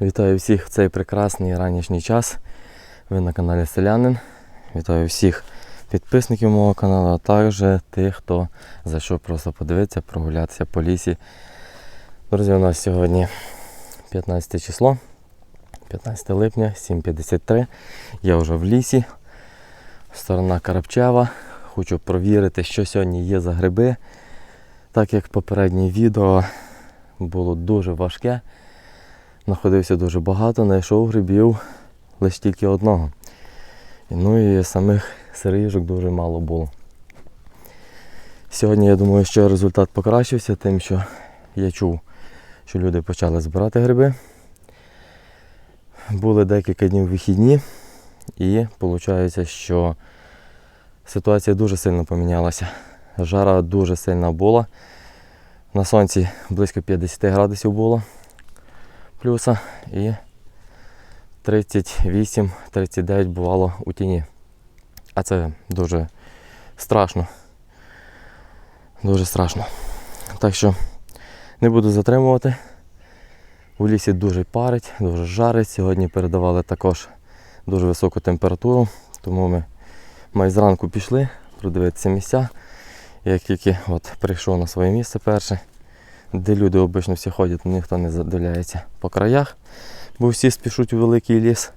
Вітаю всіх в цей прекрасний ранішній час. Ви на каналі Селянин. Вітаю всіх підписників мого каналу, а також тих, хто зайшов просто подивитися, прогулятися по лісі. Друзі, у нас сьогодні 15 число, 15 липня, 7.53. Я вже в лісі. Сторона Карапчева. Хочу провірити, що сьогодні є за гриби. Так як попереднє відео було дуже важке. Знаходився дуже багато, знайшов грибів лише тільки одного. Ну і самих сироїжок дуже мало було. Сьогодні я думаю, що результат покращився, тим, що я чув, що люди почали збирати гриби. Були декілька днів вихідні, і виходить, що ситуація дуже сильно помінялася. Жара дуже сильна була. На сонці близько 50 градусів було плюса і 38-39 бувало у тіні. А це дуже страшно. Дуже страшно. Так що не буду затримувати. У лісі дуже парить, дуже жарить. Сьогодні передавали також дуже високу температуру, тому ми майже зранку пішли продивитися місця. Як тільки от прийшов на своє місце перше, де люди обично всі ходять, ніхто не задивляється по краях, бо всі спішуть у великий ліс.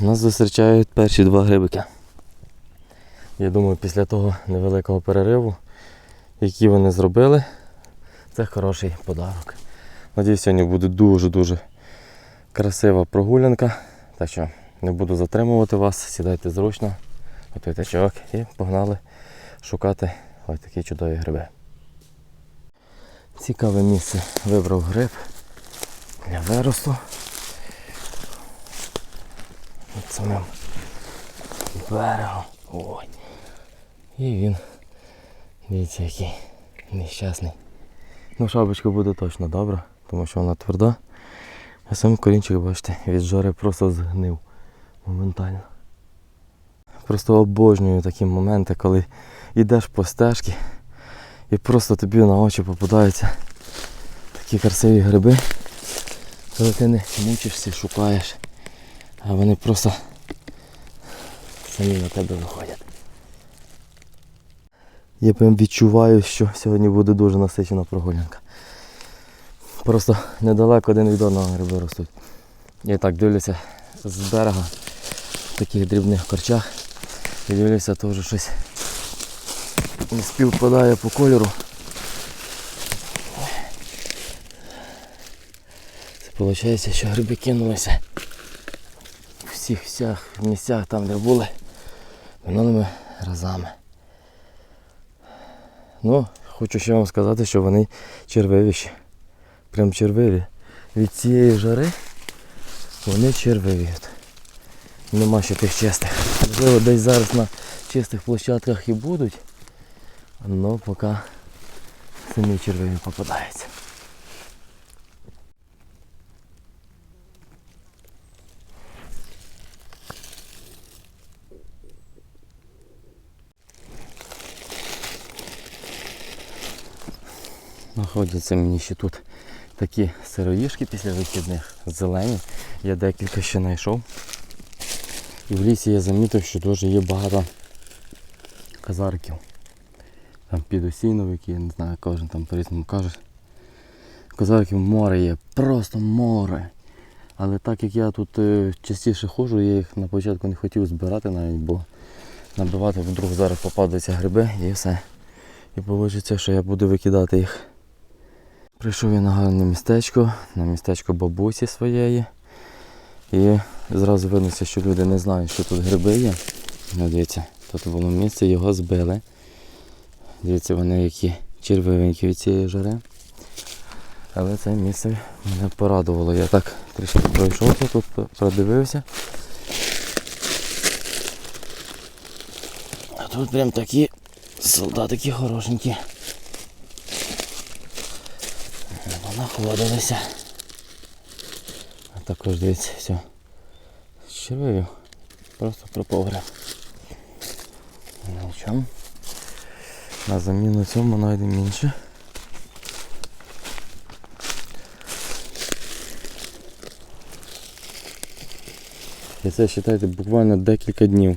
Нас зустрічають перші два грибики. Я думаю, після того невеликого перериву, який вони зробили, це хороший подарок. Надіюсь, сьогодні буде дуже-дуже красива прогулянка. Так що не буду затримувати вас, сідайте зручно, готуйте чайок і погнали шукати ось такі чудові гриби. Цікаве місце вибрав гриб для виросту. Під самим берегом. Ой. І він. Дивіться, який нещасний. Ну, шапочка буде точно добра, тому що вона тверда. А сам корінчик, бачите, від жари просто згнив моментально. Просто обожнюю такі моменти, коли йдеш по стежці і просто тобі на очі попадаються такі красиві гриби, коли ти не мучишся, шукаєш, а вони просто самі на тебе виходять. Я прям відчуваю, що сьогодні буде дуже насичена прогулянка. Просто недалеко один від одного гриби ростуть. Я так дивлюся з берега в таких дрібних корчах. І дивлюся, теж щось не співпадає по кольору. Це виходить, що гриби кинулися у всіх всіх місцях там, де були минулими разами. Ну, хочу ще вам сказати, що вони червивіші. Прям червиві. Від цієї жари вони червиві. Нема ще тих чистих. Можливо, десь зараз на чистих площадках і будуть, але поки самі червиві попадаються. Знаходяться мені ще тут такі сироїшки після вихідних, зелені. Я декілька ще знайшов. І в лісі я замітив, що дуже є багато казарків. Там підосіновики, я не знаю, кожен там по-різному каже. Казарків море є, просто море. Але так як я тут е, частіше ходжу, я їх на початку не хотів збирати навіть, бо набивати вдруг зараз попадуться гриби і все. І вийде, що я буду викидати їх. Прийшов я на гарне містечко, на містечко бабусі своєї. І зразу виднося, що люди не знають, що тут гриби є. Дивіться, тут було місце, його збили. Дивіться, вони які червивенькі від цієї жари. Але це місце мене порадувало. Я так трішки пройшовся, тут продивився. А тут прям такі солдатики хорошенькі. Находилися. А також дивіться, все. Червивів. Просто пропав гриб. Нічого. На заміну цьому знайдемо інше. І це, вважайте, буквально декілька днів.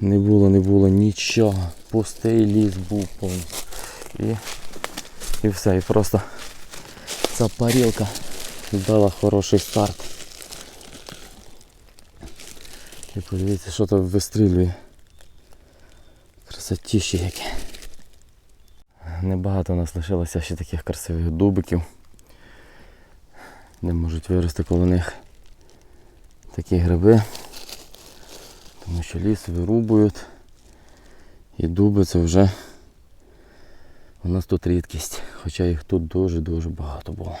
Не було, не було нічого. Пустий ліс був повністю. І, і все. І просто ця парілка дала хороший старт. І подивіться, що там вистрілює. Красотіще яке. Небагато у нас лишилося ще таких красивих дубиків. Де можуть вирости коло них такі гриби. Тому що ліс вирубують. І дуби це вже у нас тут рідкість. Хоча їх тут дуже-дуже багато було.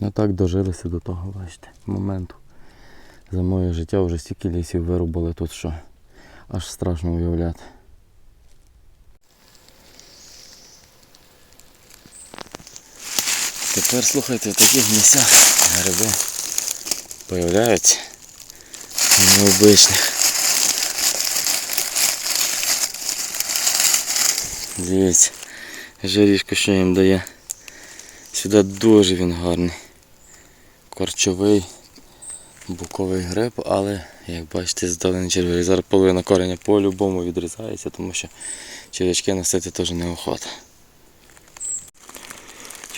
Ну так дожилися до того, бачите, моменту. За моє життя вже стільки лісів вирубали тут, що аж страшно уявляти. Тепер слухайте, в таких місцях гриби появляються необичних. Дивіться, жарішко що їм дає. Сюди дуже він гарний. Корчовий буковий гриб, але як бачите, здалені червиві. Зараз половина кореня по-любому відрізається, тому що червячки носити теж неохота.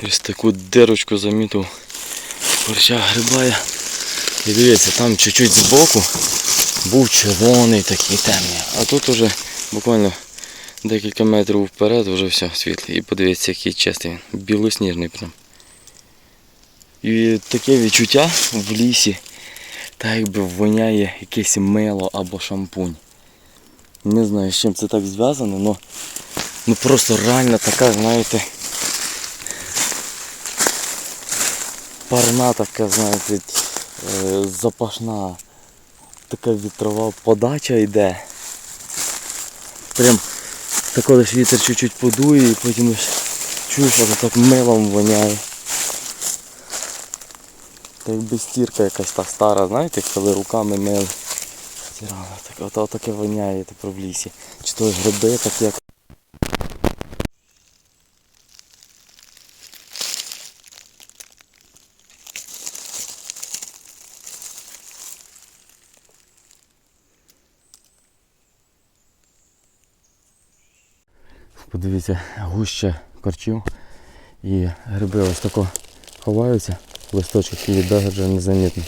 Через таку дирочку замітив корча грибає. І дивіться, там чуть-чуть збоку був червоний такий темний. А тут уже буквально декілька метрів вперед вже все світлий. І подивіться, який чистий він. Білосніжний прям. І таке відчуття в лісі, так якби воняє якесь мило або шампунь. Не знаю, з чим це так зв'язано, але ну просто реально така, знаєте, парна така, знаєте, е, запашна, така вітрова подача йде. Прям так вітер чуть-чуть подує і потім чуєш, що так милом воняє. Так якби стірка якась та стара, знаєте, коли руками мили. Стирали, так, ото таке воняє тепер в лісі. Чи то гриби так як. Подивіться, гуща корчів і гриби ось тако ховаються, листочок і навіть незамітно.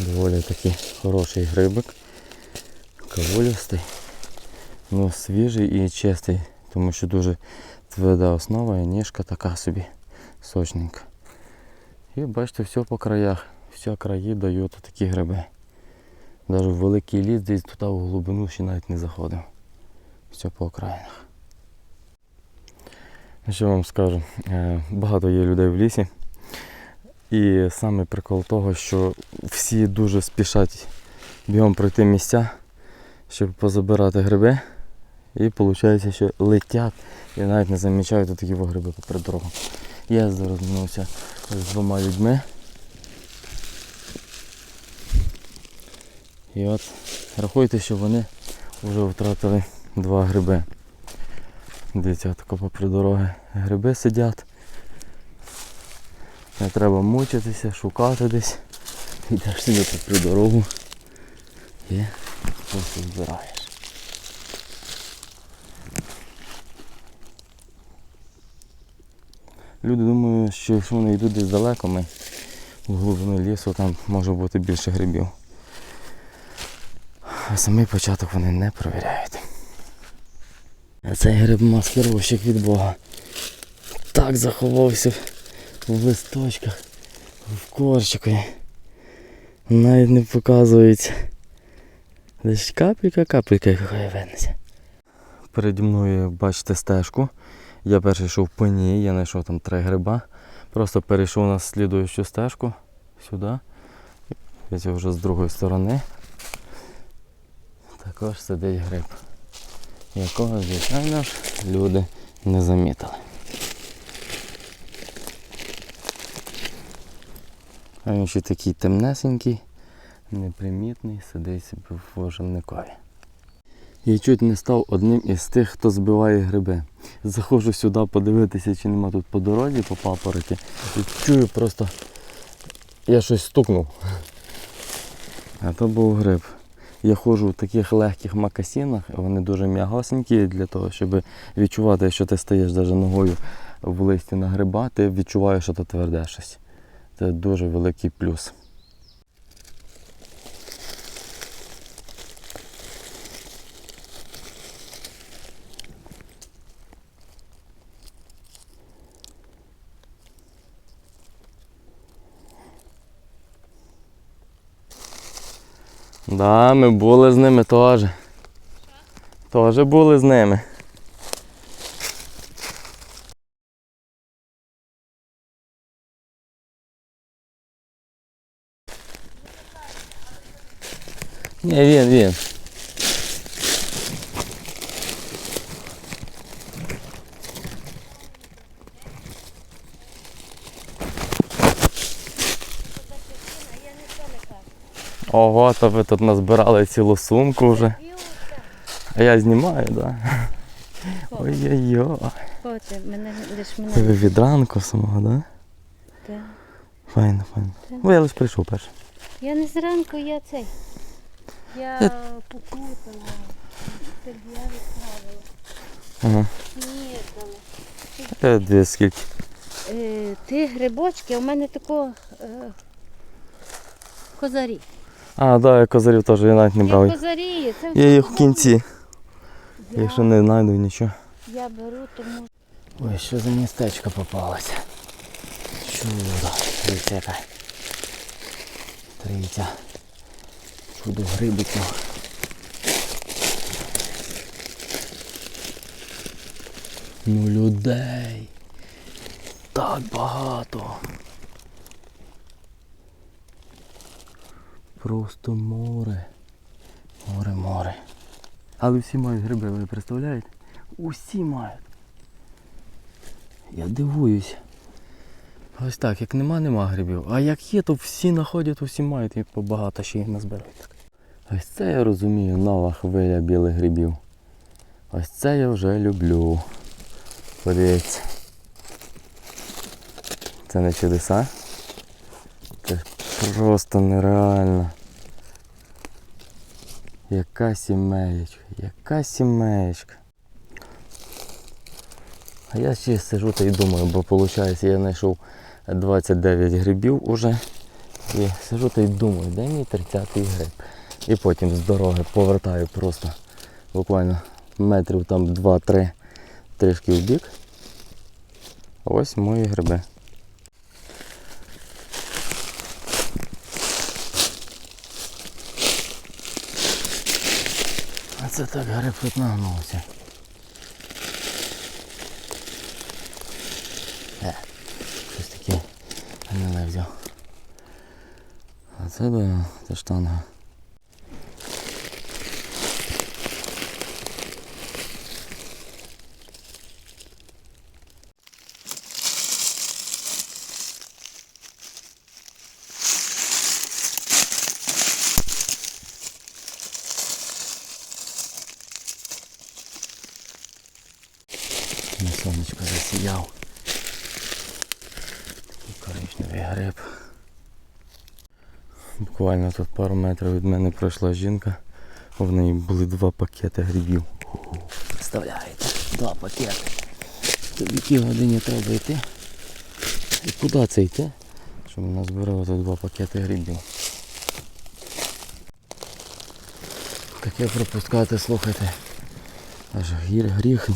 Доволі такий хороший грибик, кавулістий, ну свіжий і чистий, тому що дуже тверда основа і ніжка така собі сочненька. І бачите, все по краях, всі краї дають такі гриби. Навіть в великий ліс десь туди в глибину ще навіть не заходив. Все по окраїнах. Що вам скажу? Е, Багато є людей в лісі. І саме прикол того, що всі дуже спішать бігом пройти місця, щоб позабирати гриби. І виходить, що летять і навіть не замічають такі гриби попри дорогу. Я зараз звернувся з двома людьми. І от рахуйте, що вони вже втратили два гриби. Дивіться, тако попри дороги гриби сидять. Не треба мучитися, шукати десь. Йдеш собі попри дорогу і просто збираєш. Люди думають, що якщо вони йдуть десь далеко, ми в глибину лісу, там може бути більше грибів. А самий початок вони не перевіряють. Цей гриб маскировщик від Бога. Так заховався в листочках, в корчику. Навіть не показується. Десь капелька, капелька яка вернеться. Переді мною бачите стежку. Я перший йшов по ній, я знайшов там три гриба. Просто перейшов на слідуючу стежку сюди. Я вже з другої сторони. Також сидить гриб якого, звичайно ж, люди не замітили. А він ще такий темнесенький, непримітний, сидить собі в оживникові. І чуть не став одним із тих, хто збиває гриби. Заходжу сюди подивитися, чи нема тут по дорозі, по папороті. І чую просто Я щось стукнув. А то був гриб. Я ходжу в таких легких макасінах, вони дуже м'ягосенькі для того, щоб відчувати, що ти стаєш навіть ногою в листі на гриба, ти відчуваєш, що то тверде щось. Це дуже великий плюс. Да, ми були з ними теж. Теж були з ними. Ні, він, він. Ого, то ви тут назбирали цілу сумку вже. А я знімаю, так. Да. Ой-ой-ой. Мене мене. ви від ранку самого, так? Да? Та. Файно, файно. Так. Бо я лише прийшов перший. Я не зранку, я цей. Я покутала. Це я відправила. Ага. Ні, Е, Дві скільки. е, Ті грибочки, а у мене тако е, козарі. А, да, я козирів теж я навіть не брав. козарі, це Я їх в кінці. Я, Якщо не знайду нічого. я беру, тому Ой, що за містечко попалося. Чудо. Дивіться яка. Трійця. Чудо грибиків. Ну людей. Так багато. Просто море. Море, море. Але всі мають гриби, ви представляєте? Усі мають. Я дивуюсь. Ось так, як нема, нема грибів. А як є, то всі знаходять, всі мають і побагато ще їх назбирають. Ось це я розумію, нова хвиля білих грибів. Ось це я вже люблю. Подивіться. Це не чудеса. Це просто нереально. Яка сімеєчка, яка сімеєчка. А я ще сижу та й думаю, бо виходить, я знайшов 29 грибів уже. І сижу та й думаю, де мій 30-й гриб. І потім з дороги повертаю просто буквально метрів там 2-3 трішки в бік. Ось мої гриби. Це так гриб нагнувся. Е, щось таке гниле взяв. А це да, це штанга. На сонечко засіяв. Такий коричневий гриб. Буквально тут пару метрів від мене пройшла жінка. В неї були два пакети грибів. Представляєте? Два пакети. В якій годині треба йти? І куди це йти? Щоб назбирати два пакети грибів. Таке пропускати, слухайте. Аж гір гріх.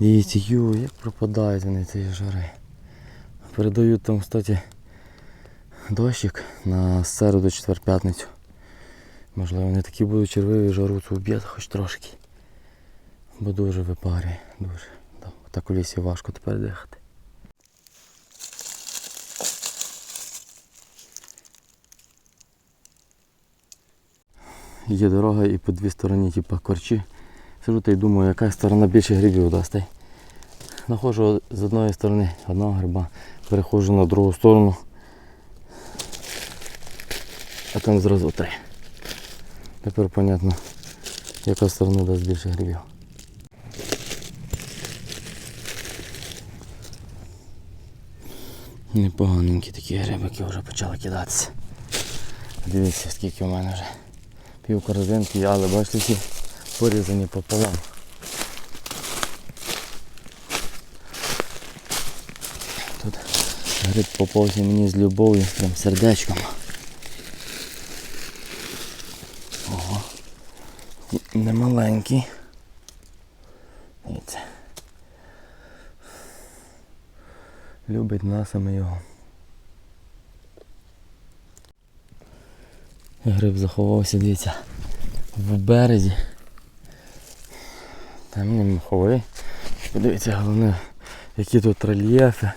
Дивіться, ю, як пропадають вони цієї жари. Передають там, кстати, дощик на середу, четвер, п'ятницю. Можливо, вони такі будуть червиві, жару цю вб'ють хоч трошки. Бо дуже випарює, дуже. Так у лісі важко тепер дихати. Є дорога і по дві стороні, типу корчі. Сижу та й думаю, яка сторона більше грибів дасть. Находжу з одної сторони одного гриба, переходжу на другу сторону. А там зразу три. Тепер понятно, яка сторона дасть більше грибів. Непоганенькі такі грибики вже почали кидатися. Дивіться, скільки в мене вже пів корзинки, але бачите, всі порізані пополам. Тут гриб попався мені з любов'ю, прям сердечком. Ого. Немаленький. Дивіться. Любить нас, а ми його. Гриб заховався, дивіться, в березі. Там не. Подивіться, головне, які тут рельєфи.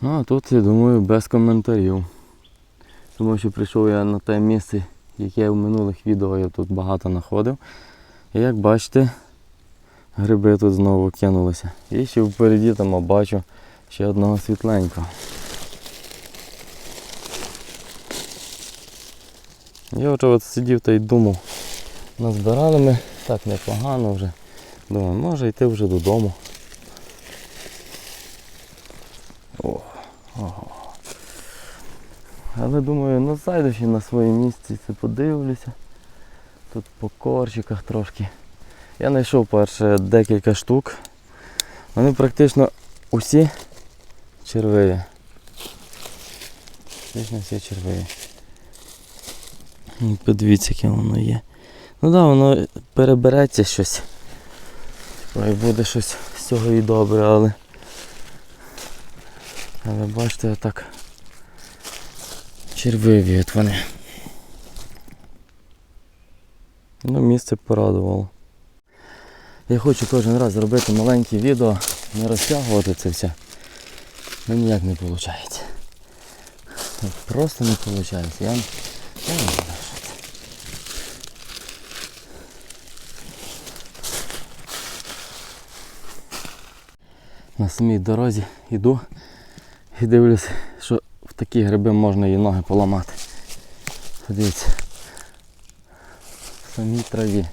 Ну а тут, я думаю, без коментарів. Тому що прийшов я на те місце, яке в минулих відео я тут багато знаходив. І як бачите, гриби тут знову кинулися. І ще впереді там бачу ще одного світленького. Я от сидів та й думав, назбирали ми так непогано вже. Думаю, може йти вже додому. О, ого. Але думаю, ну зайду ще на своє місце, це подивлюся. Тут по корчиках трошки. Я знайшов перше декілька штук. Вони практично усі червиві. Практично всі червиві. Подивіться, яке воно є. Ну так, да, воно перебереться щось. Ой, буде щось з цього і добре, але. Але бачите, отак. Червиві от вони. Ну, місце порадувало. Я хочу кожен раз зробити маленьке відео, не розтягувати це все. Ну ніяк не виходить. Просто не виходить. Я, я не знаю, що це. На самій дорозі йду і дивлюся, що в такі гриби можна і ноги поламати. Подивіться. В самій траві.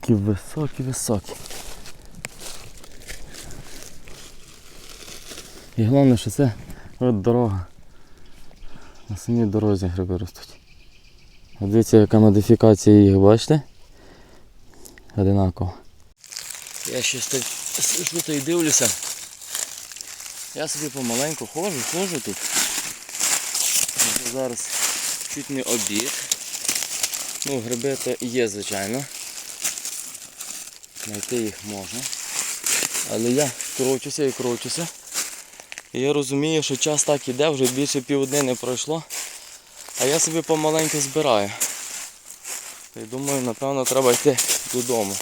Такі високі, високі. І головне, що це от дорога. На самій дорозі гриби ростуть. Дивіться, яка модифікація їх, бачите? Одинаково. Я ще тут і дивлюся. Я собі помаленьку ходжу, ходжу тут. Зараз чуть не обід. Ну, гриби то є, звичайно. Знайти їх можна. Але я кручуся і кручуся. І я розумію, що час так іде, вже більше півднини пройшло. А я собі помаленьку збираю. І думаю, напевно, треба йти додому.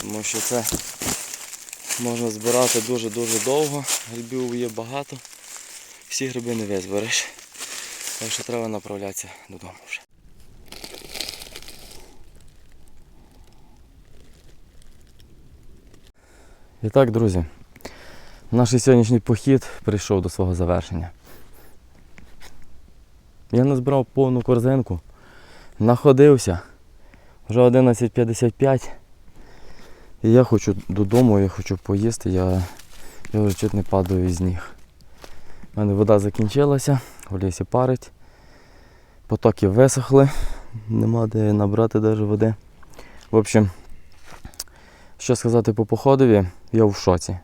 Тому що це можна збирати дуже-дуже довго. Грибів є багато. Всі гриби не визбереш. Так що треба направлятися додому вже. І так, друзі, наш сьогоднішній похід прийшов до свого завершення. Я назбирав повну корзинку, находився, вже 11.55. І я хочу додому, я хочу поїсти, я, я вже чуть не падаю із ніг. У мене вода закінчилася, в лісі парить, потоки висохли, нема де набрати навіть води. В общем, що сказати по походові, я в шоці.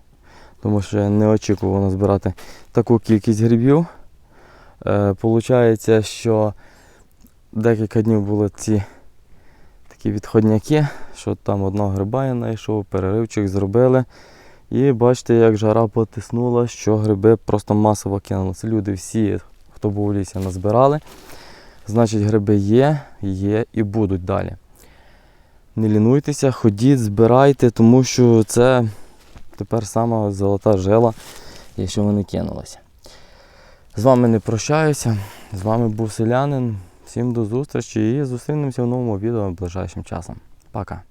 Тому що я не очікував назбирати таку кількість грибів. Е, Получається, що декілька днів були ці такі відходняки, що там одного гриба я знайшов, переривчик зробили. І бачите, як жара потиснула, що гриби просто масово кинулися. Люди всі, хто був у лісі, назбирали. Значить, гриби є, є і будуть далі. Не лінуйтеся, ходіть, збирайте, тому що це тепер сама золота жила, якщо вони кинулися. З вами не прощаюся. З вами був селянин. Всім до зустрічі і зустрінемося в новому відео ближайшим часом. Пока.